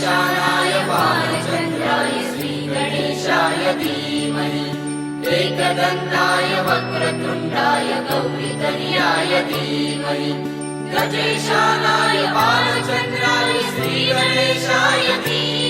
गजेशानाय बालचन्द्राय श्रीगणेशाय धीमहि। एकदन्ताय वक्रतुण्डाय गौरीतनयाय धीमहि। गजेशानाय बालचन्द्राय श्रीगणेशाय धीमहि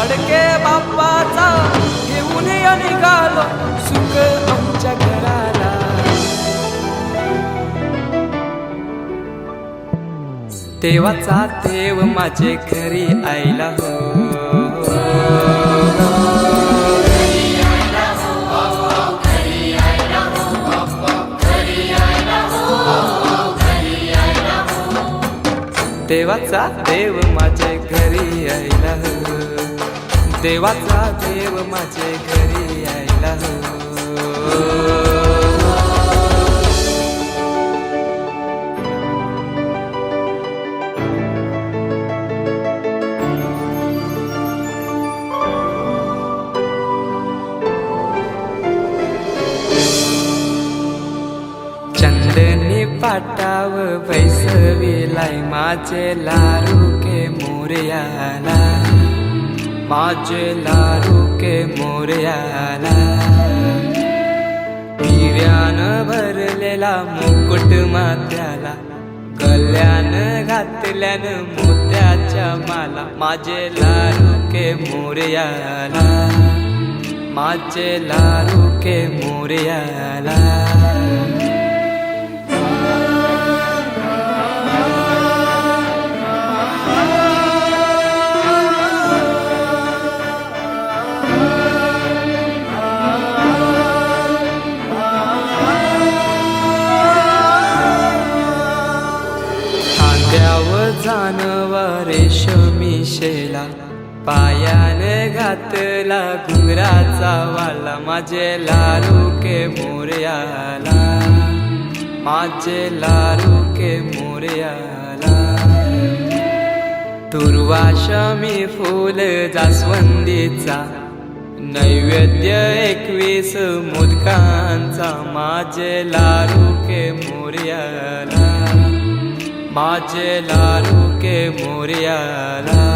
लडके बाप्पाचा घेऊन या निघालो सुख आमच्या घराला. देवाचा देव माझे घरी आईला हो. देवाचा देव माझे घरी यायला हो. देवाचा देव माझे घरी यायला हो चंदनी पाटाव बैसविलाय माझे लारू के मोरयाला. माझे लारू के मोर्याला. हिऱ्यान भरलेला मुकुट मात्याला गल्यान घातल्यान मोत्याच्या माला. माझे लारू के मोर्याला. माझे लारू के मोर्याला. मिशेला पायान पायाने घातला घुंगराचा वाला माझे लारू के मोर्याला. माझे लारू के मोरयाला. दुर्वाशमी फूल जास्वंदीचा नैवेद्य एकवीस मुदकांचा माझे लारू के मोर्याला. माझे लारू के मोरयाला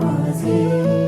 माझे